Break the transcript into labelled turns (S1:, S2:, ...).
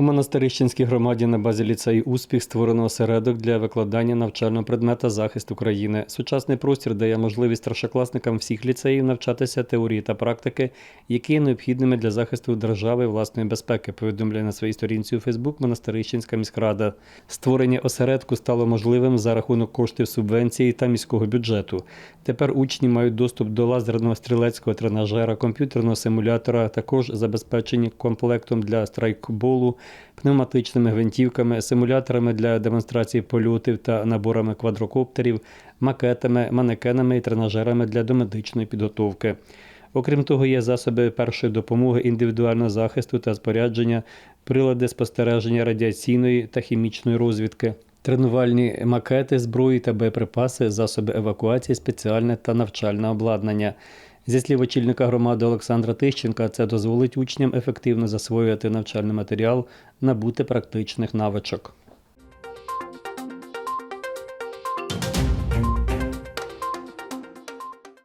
S1: У монастирищенській громаді на базі ліцею Успіх створено осередок для викладання навчального предмета захист України. Сучасний простір дає можливість старшокласникам всіх ліцеїв навчатися теорії та практики, які є необхідними для захисту держави і власної безпеки. Повідомляє на своїй сторінці у Фейсбук Монастирищенська міськрада. Створення осередку стало можливим за рахунок коштів субвенції та міського бюджету. Тепер учні мають доступ до лазерного стрілецького тренажера, комп'ютерного симулятора, також забезпечені комплектом для страйкболу, пневматичними гвинтівками, симуляторами для демонстрації польотів та наборами квадрокоптерів, макетами, манекенами і тренажерами для домедичної підготовки. Окрім того, є засоби першої допомоги, індивідуального захисту та спорядження, прилади спостереження радіаційної та хімічної розвідки, тренувальні макети, зброї та боєприпаси, засоби евакуації, спеціальне та навчальне обладнання. Зі слів очільника громади Олександра Тищенка, це дозволить учням ефективно засвоювати навчальний матеріал, набути практичних навичок.